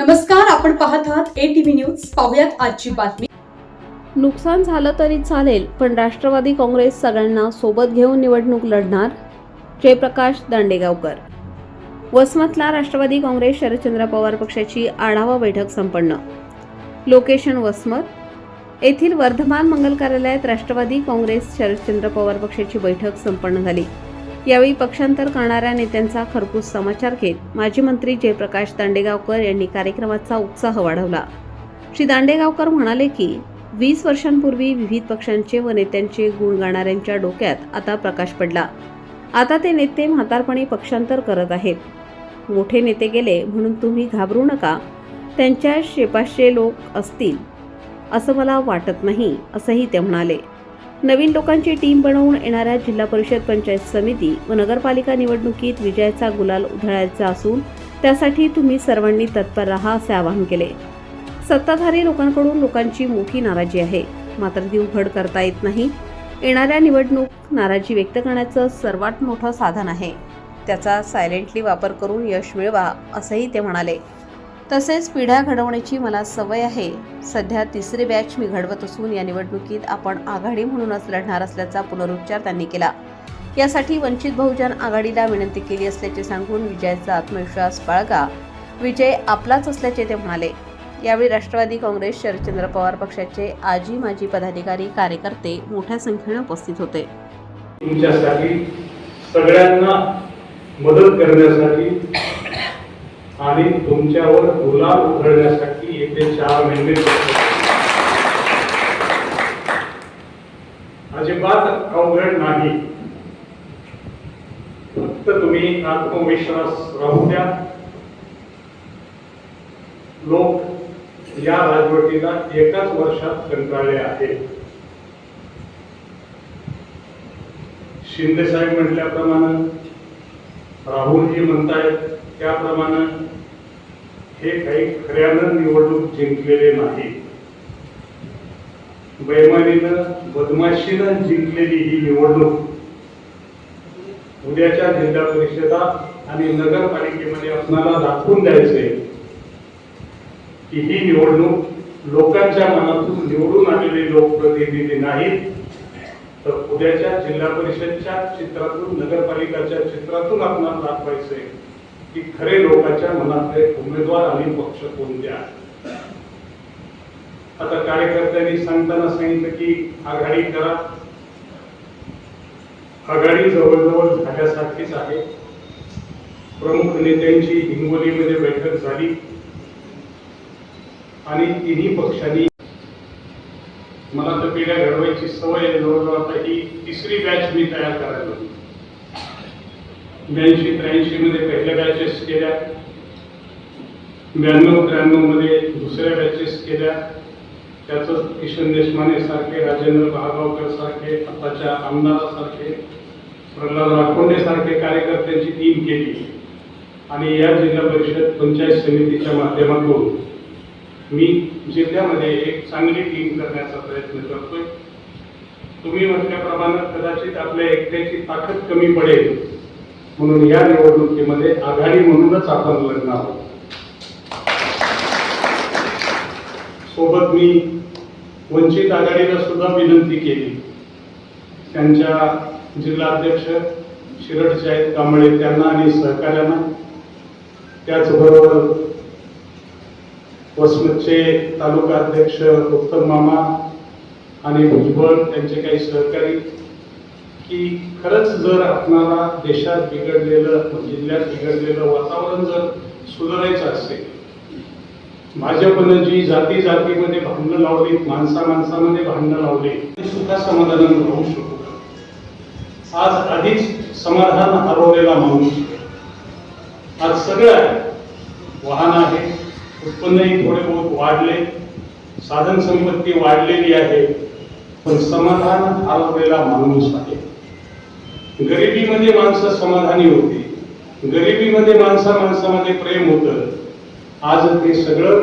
नमस्कार आपण पाहत आहात ए टीव्ही न्यूज पाहुयात आजची बातमी. नुकसान झालं तरी चालेल पण राष्ट्रवादी काँग्रेस सगळ्यांना सोबत घेऊन निवडणूक लढणार? जयप्रकाश दांडेगावकर. वसमतला राष्ट्रवादी काँग्रेस शरदचंद्र पवार पक्षाची आढावा बैठक संपन्न. लोकेशन वसमत. येथील वर्धमान मंगल कार्यालयात राष्ट्रवादी काँग्रेस शरदचंद्र पवार पक्षाची बैठक संपन्न झाली. यावेळी पक्षांतर करणाऱ्या नेत्यांचा खरपूस समाचार घेत माजी मंत्री जयप्रकाश दांडेगावकर यांनी कार्यक्रमाचा उत्साह वाढवला. श्री दांडेगावकर म्हणाले की वीस वर्षांपूर्वी विविध पक्षांचे व नेत्यांचे गुण गाणाऱ्यांच्या डोक्यात आता प्रकाश पडला. आता ते नेते म्हातारपणी पक्षांतर करत आहेत. मोठे नेते गेले म्हणून तुम्ही घाबरू नका. त्यांच्या शेपाशे लोक असतील. असं मला वाटत नाही असंही ते म्हणाले. नवीन लोकांची टीम बनवून येणाऱ्या जिल्हा परिषद पंचायत समिती व नगरपालिका निवडणुकीत विजयाचा गुलाल उधळायचा असून त्यासाठी तुम्ही सर्वांनी तत्पर राहा असे आवाहन केले. सत्ताधारी लोकांकडून लोकांची मोठी नाराजी आहे. मात्र ती उघड करता येत नाही. येणाऱ्या निवडणूक नाराजी व्यक्त करण्याचं सर्वात मोठं साधन आहे. त्याचा सायलेंटली वापर करून यश मिळवा असंही ते म्हणाले. तसेच पिढ्या घडवण्याची मला सवय आहे. सध्या तिसरी बॅच मी घडवत असून या निवडणुकीत आपण आघाडी म्हणूनच लढणार असल्याचा पुनरुच्चार त्यांनी केला. यासाठी वंचित बहुजन आघाडीला विनंती केली असल्याचे सांगून विजयाचा आत्मविश्वास बाळगा. विजय आपलाच असल्याचे ते म्हणाले. यावेळी राष्ट्रवादी काँग्रेस शरदचंद्र पवार पक्षाचे आजी माजी पदाधिकारी कार्यकर्ते मोठ्या संख्येने उपस्थित होते. तुमच्यासाठी सगळ्यांना मदत करण्यासाठी आणि तुमच्यावर गुलाल उधळण्यासाठी येते चार महिने अजिबात अवघड नाही. फक्त तुम्ही आत्मविश्वास राहू द्या. लोक या राजवटीला एकाच वर्षात कंटाळले आहेत. शिंदे साहेब म्हटल्याप्रमाणे राहुलजी म्हणतायत त्याप्रमाणे हे काही खऱ्यानं निवडणूक जिंकलेले नाही. बैमानीनं बदमाशीनं जिंकलेली ही निवडणूक उद्याच्या जिल्हा परिषदा आणि नगरपालिकेमध्ये आपणाला दाखवून द्यायचंय की ही निवडणूक लोकांच्या मनातून निवडून आलेले लोकप्रतिनिधी नाहीत. तर उद्याच्या जिल्हा परिषदच्या चित्रातून नगरपालिकाच्या चित्रातून आपणाला दाखवायचंय की खरे लोकांच्या मनातले उमेदवार आणि पक्ष कोणते आहेत? आता कार्यकर्त्यांनी सांगताना सांगितलं की आघाडी करा. आघाडी जवळजवळ झाल्यासारखीच आहे. प्रमुख नेत्यांची हिंगोलीमध्ये बैठक झाली. आणि तिन्ही पक्षांनी मला तर पिढ्या घडवायची सवय आहे. जवळजवळ आता ही तिसरी बॅच मी तयार करायला ब्याऐंशी त्र्याऐंशी मध्ये पहिल्या बॅचेस केल्या. ब्याण्णव त्र्याण्णवमध्ये दुसऱ्या बॅचेस केल्या. त्याचं किशन देशमाने सारखे राजेंद्र भागावकर सारखे आताच्या आमदारासारखे प्रल्हाद राखोंडे सारखे कार्यकर्त्यांची टीम केली. आणि या जिल्हा परिषद पंचायत समितीच्या माध्यमातून मी जिल्ह्यामध्ये एक चांगली टीम करण्याचा प्रयत्न करतोय. तुम्ही म्हटल्याप्रमाणे कदाचित आपल्या एकट्याची ताकद कमी पडेल. म्हणून या निवडणुकीमध्ये आघाडी म्हणूनच आपण लढणार आहोत. सोबत मी वंचित आघाडीला सुद्धा विनंती केली. त्यांच्या जिल्हाध्यक्ष शिरडचे आहेत कांबळे त्यांना आणि सहकार्यांना त्याचबरोबर वसमतचे तालुका अध्यक्ष उत्तम मामा आणि भुजबळ त्यांचे काही सहकारी की खरंच जर आपणाला देशात बिघडलेलं जिल्ह्यात बिघडलेलं वातावरण जर सुधारायचं असेल भाजपनं जी जाती जातीमध्ये भांडणं लावली माणसा माणसामध्ये भांडणं लावली सुद्धा समाधानानं राहू शकू आज आधीच समाधान हरवलेला माणूस आज सगळं आहे वाहन आहे उत्पन्नही थोडे बहुत वाढले साधन संपत्ती वाढलेली आहे पण समाधान हरवलेला माणूस आहे. गरिबीमध्ये माणसं समाधानी होती. गरिबीमध्ये माणसा माणसामध्ये प्रेम होतं. आज ते सगळं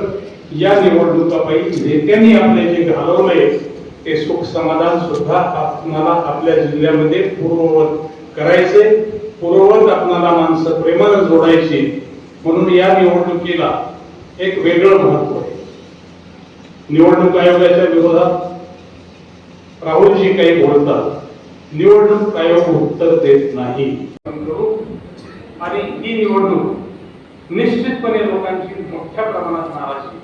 या निवडणुकापायी नेत्यांनी आपले जे घालवलंय ते सुख समाधान सुद्धा आपणाला आपल्या जिल्ह्यामध्ये पूर्ववत करायचे पूर्ववत आपणाला माणसं प्रेमानं जोडायची. म्हणून या निवडणुकीला एक वेगळं महत्त्व आहे. निवडणूक आयोगाच्या विरोधात राहुलजी काही बोलतात. निवडणूक आयोग उत्तर देत नाही. आणि ही निवडणूक निश्चितपणे लोकांची मोठ्या प्रमाणात नाराजी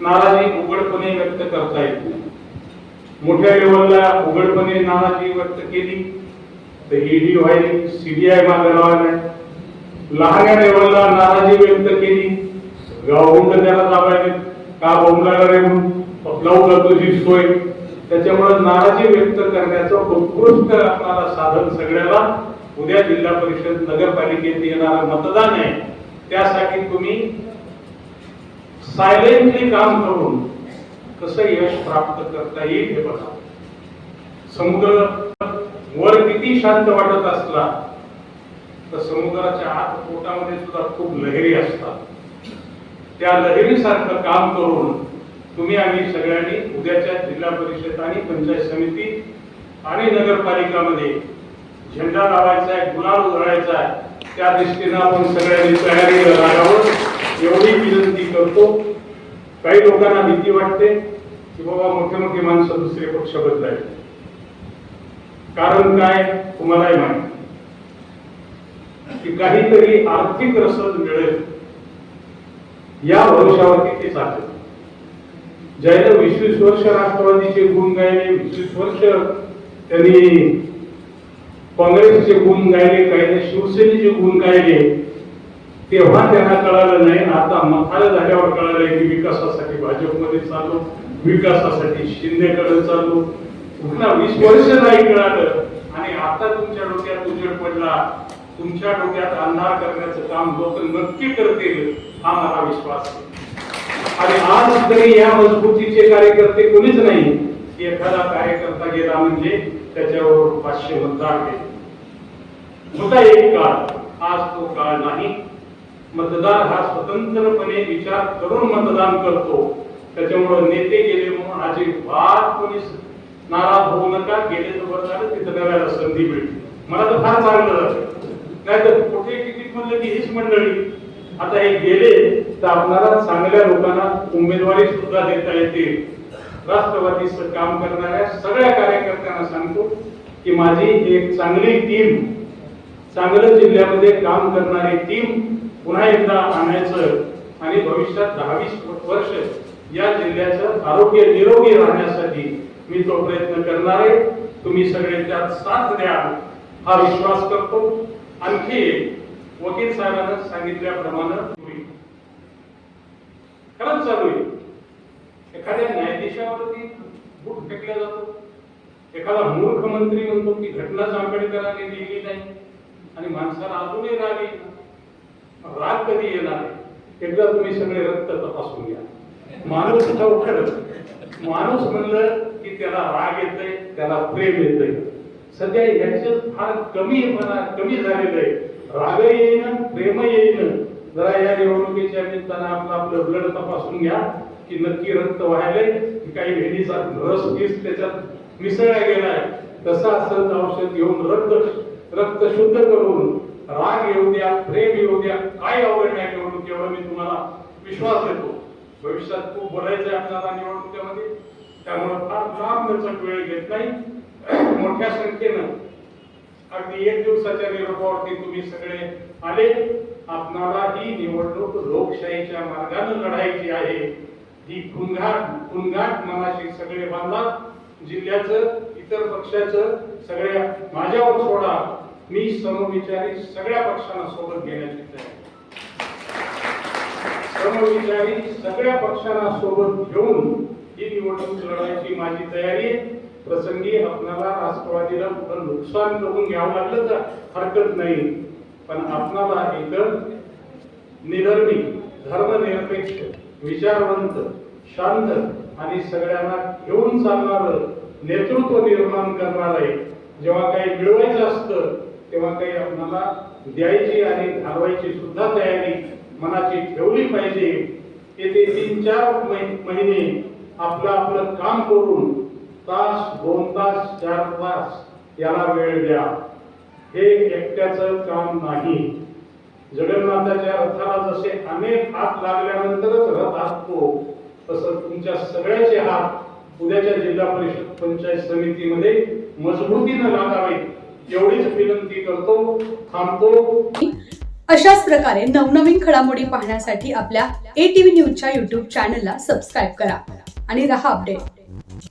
नाराजी उघडपणे व्यक्त करता येते मोठ्या लेवलला उघडपणे नाराजी व्यक्त केली तर ईडी व्हायली सीबीआय मागे लावायला लहान लेवलला नाराजी व्यक्त केली गावहून त्याला जावायला का बोंबलायला रे म्हणून? लावू तुझी सोय. त्याच्यामुळे नाराजी व्यक्त करण्याचं उत्कृष्ट आपणाला साधन सगळ्याला उद्या जिल्हा परिषद नगरपालिकेत येणारं मतदान आहे. त्यासाठी तुम्ही सायलेंटली काम करून कसं यश प्राप्त करता येईल हे बघा. समुद्र वर किती शांत वाटत असला तर समुद्राच्या आत पोटामध्ये सुद्धा खूप लहरी असतात. त्या लहरीसारखं काम करून तुम्ही आम्ही सगळ्यांनी उद्याच्या जिल्हा परिषद आणि पंचायत समिती आणि नगरपालिकामध्ये झेंडा लावायचा आहे गुलाल उधळायचा आहे त्या दृष्टीनं आपण सगळ्यांनी तयारी लागावं एवढी विनंती करतो. काही लोकांना भीती वाटते की बाबा मोठे मोठे माणसं दुसरे पक्ष बदलायचे. कारण काय तुम्हालाही माहिती की काहीतरी आर्थिक रसद मिळेल. या भरोशावरती ते चालते ज्याने वीस वर्ष राष्ट्रवादीचे गुण गायले वीस वर्ष त्यांनी काँग्रेसचे गुण गायले काही शिवसेनेचे गुण गायले तेव्हा त्यांना कळालं नाही आता मथाळ झाल्यावर कळालंय की विकासासाठी भाजपमध्ये चालू विकासासाठी शिंदेकडे चालू. पुन्हा वीस वर्ष नाही कळालं. आणि आता तुमच्या डोक्यात उजेड पडला तुमच्या डोक्यात अंधार करण्याचं काम लोक नक्की करतील हा मला विश्वास आहे. आणि आज तरी या मजबूतीचे कार्यकर्ते कोणीच नाही. की एखादा कार्यकर्ता गेला म्हणजे त्याच्यावर पाचशे मतदार गेले होता एक काळ आज तो काळ नाही. मतदार हा स्वतंत्रपणे विचार करून मतदान करतो. त्याच्यामुळे नेते गेले म्हणून अजिबात कोणी नाराज होऊ नका. गेले तर तिथं नव्याला संधी मिळते. मला तर फार चांगलं नाही तर कुठे तिकीट म्हणलं की हीच मंडळी. आता हे गेले तर आपल्याला चांगल्या लोकांना उमेदवारी सुद्धा देता येते. राष्ट्रवादीचं काम करणाऱ्या सगळ्या कार्यकर्त्यांना सांगतो की माझी एक चांगली टीम चांगलं जिल्ह्यामध्ये काम करणारी टीम पुन्हा एकदा आणायचं आणि भविष्यात दहावीस वर्ष या जिल्ह्याचं आरोग्य निरोगी राहण्यासाठी मी तो प्रयत्न करणार आहे. तुम्ही सगळे त्यात साथ द्या हा विश्वास करतो. आणखी वकील साहेबांना सांगितल्याप्रमाणे खरंच चालू आहे. एखाद्या न्यायाधीशावरती बूट फेकला जातो. एखादा मूर्ख मंत्री म्हणतो की घटनाच आंबेडकरांनी लिहिली नाही आणि माणसाला अजूनही राग येईल राग कधी येणार? एकदा तुम्ही सगळे रक्त तपासून घ्या. माणूस खरंच माणूस म्हणलं की त्याला राग येतय त्याला प्रेम येतंय. सध्या याचं फार कमी कमी झालेलं आहे. राग येईन प्रेम येईन. जरा या निवडणुकीच्या निमित्तानं आपलं आपलं ब्लड तपासून घ्या की नक्की रक्त वाहायलंय की काही भेंडीचा रस पीस त्याच्यात मिसळला गेलाय. तसं असं औषध घेऊन रक्त रक्त शुद्ध करून राग येऊ द्या प्रेम येऊ द्या काय आवड नाही निवडणूक एवढं मी तुम्हाला विश्वास देतो. भविष्यात खूप बोलायचं आहे आपल्याला निवडणुकीमध्ये. त्यामुळे फार लांब वेळ घेत नाही. मोठ्या संख्येनं अगदी एक दिवसाच्या निरोपावरती तुम्ही सगळे आले. आपणाला ही निवडणूक लोकशाहीच्या मार्गाने लढायची आहे. ही खुनघाट खुनघाट मनाशी सगळे बांधा जिल्ह्याचं इतर पक्षाचं सगळ्या माझ्यावर सोडा. मी समविचारी सगळ्या पक्षांना सोबत घेण्याची तयारी समविचारी सगळ्या पक्षांना सोबत घेऊन ही निवडणूक लढायची माझी तयारी प्रसंगी आपणाला राष्ट्रवादीला कुठं नुकसान करून घ्यावं लागलं तर हरकत नाही. पण आपणाला इथं निधर्मी धर्मनिरपेक्ष विचारवंत शांत आणि सगळ्यांना घेऊन चालणार नेतृत्व निर्माण करणार आहे जेव्हा काही मिळवायचं असतं तेव्हा काही आपणाला द्यायची आणि घालवायची सुद्धा तयारी मनाची ठेवली पाहिजे. येते तीन चार महिने आपलं आपलं काम करून तास दोन तास चार तास याला वेळ द्या. हे एकट्याचं काम नाही. जगन्नाथाच्या रथाला जसे अनेक हात लागल्यानंतरच रथ असतो तसं तुमच्या सगळ्याचे हात उद्याच्या जिल्हा परिषद पंचायत समितीमध्ये मजबूतीनं लागावेत एवढीच विनंती करतो थांबतो. अशाच प्रकारे नवनवीन घडामोडी पाहण्यासाठी आपल्या ए टीव्ही न्यूजच्या युट्यूब चॅनलला सबस्क्राईब करा आणि रहा अपडेट